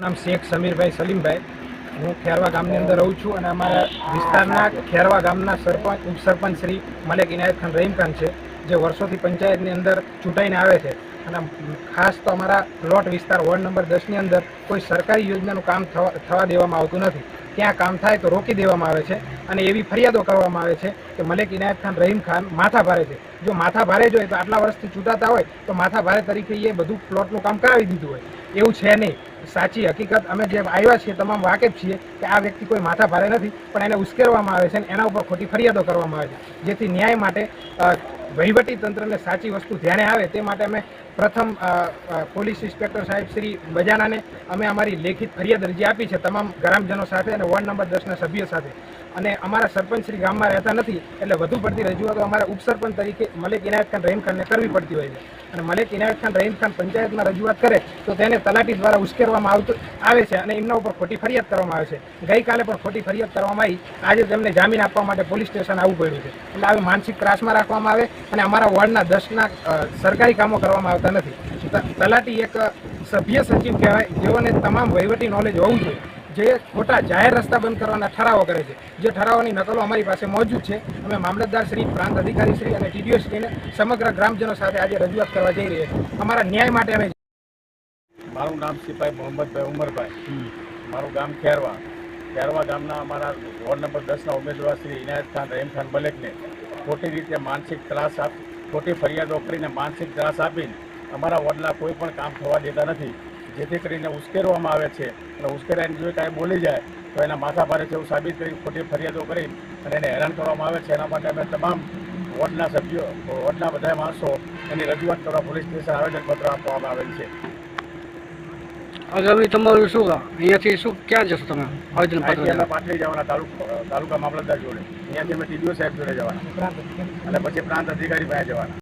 નામ શેખ સમીરભાઈ સલીમભાઈ. હું ખેરવા ગામની અંદર રહું છું અને અમારા વિસ્તારના ખેરવા ગામના સરપંચ, ઉપસરપંચ શ્રી મલેક ઇનાયત ખાન રહીમ છે, જે વર્ષોથી પંચાયતની અંદર ચૂંટાઈને આવે છે. અને ખાસ તો અમારા પ્લોટ વિસ્તાર વોર્ડ નંબર દસની અંદર કોઈ સરકારી યોજનાનું કામ થવા દેવામાં આવતું નથી. ત્યાં કામ થાય તો રોકી દેવામાં આવે છે અને એવી ફરિયાદો કરવામાં આવે છે કે મલેક ઇનાયત ખાન, રહીમ ખાન માથા ભારે છે. જો માથા ભારે જ હોય તો આટલા વર્ષથી ચૂંટાતા હોય તો માથા ભારે તરીકે એ બધું પ્લોટનું કામ કરાવી દીધું હોય. એવું છે નહીં. સાચી હકીકત અમે જે આવ્યા છીએ, તમામ વાકેફ છીએ કે આ વ્યક્તિ કોઈ માથા ભારે નથી, પણ એને ઉશ્કેરવામાં આવે છે અને એના ઉપર ખોટી ફરિયાદો કરવામાં આવે છે. જેથી ન્યાય માટે વહીવટી તંત્રને સાચી વસ્તુ ધ્યાને આવે તે માટે અમે પ્રથમ પોલીસ ઇન્સ્પેક્ટર સાહેબ શ્રી બજાનાને અમે અમારી લેખિત ફરિયાદ અરજી આપી છે તમામ ગ્રામજનો સાથે અને વોર્ડ નંબર દસના સભ્યો સાથે. અને અમારા સરપંચ શ્રી ગામમાં રહેતા નથી, એટલે વધુ પડતી રજૂઆતો અમારા ઉપસરપંચ તરીકે મલિક ઇનાયત ખાન રહીમ ખાનને કરવી પડતી હોય છે. અને મલિક ઇનાયત ખાન રહીમ ખાન પંચાયતમાં રજૂઆત કરે, તો તેને તલાટી દ્વારા ઉશ્કેરવામાં આવતું આવે છે અને એમના ઉપર ખોટી ફરિયાદ કરવામાં આવે છે. ગઈકાલે પણ ખોટી ફરિયાદ કરવામાં આવી. આજે તેમને જામીન આપવા માટે પોલીસ સ્ટેશન આવવું પડ્યું છે. એટલે આવી માનસિક ત્રાસમાં રાખવામાં આવે અને અમારા વોર્ડના દસના સરકારી કામો કરવામાં આવતા નથી. તલાટી એક સભ્ય સચિવ કહેવાય, જેઓને તમામ વહીવટી નોલેજ હોવું જોઈએ. જે ખોટા જાહેર રસ્તા બંધ કરવાના ઠરાવો કરે છે. જે ઠરાવોની નકલો અમારી પાસે મોજૂદ છે. અમે મામલતદાર શ્રી, પ્રાંત અધિકારી શ્રી અને ટીડીઓ શ્રીને સમગ્ર ગ્રામજનો સાથે આજે રજૂઆત કરવા જઈ રહ્યા છીએ. અમારા ન્યાય માટે અમે મારું નામ સિપાઈ મોહમ્મદભાઈ ઉમરભાઈ. મારું ગામ ખેરવા. ખેરવા ગામના અમારા વોર્ડ નંબર દસના ઉમેદવાર શ્રી ઇનાયત ખાન, રહીમ ખાન મલેકને ખોટી રીતે માનસિક ત્રાસ આપ, ખોટી ફરિયાદો કરીને માનસિક ત્રાસ આપીને અમારા વોર્ડના કોઈ પણ કામ થવા દેતા નથી. જેથી કરીને ઉશ્કેરવામાં આવે છે. અને ઉશ્કેરાઈને જો કાંઈ બોલી જાય તો એના માથા ભારે છે એવું સાબિત કરી ખોટી ફરિયાદો કરી અને એને હેરાન કરવામાં આવે છે. એના માટે અમે તમામ વોર્ડના સભ્યો વોર્ડના બધા માણસો એની રજૂઆત કરવા પોલીસ સ્ટેશન આવેદનપત્ર આપવામાં આવેલ છે. આગામી તમારું શું અહીંયાથી શું ક્યાં જશો તમે? આવેદન પત્ર પાટલી જવાના તાલુકા તાલુકા મામલતદાર જોડે. અહીંયાથી અમે ટીડીઓ સાહેબ જોડે જવાના. અને પછી પ્રાંત અધિકારી પાસે જવાના.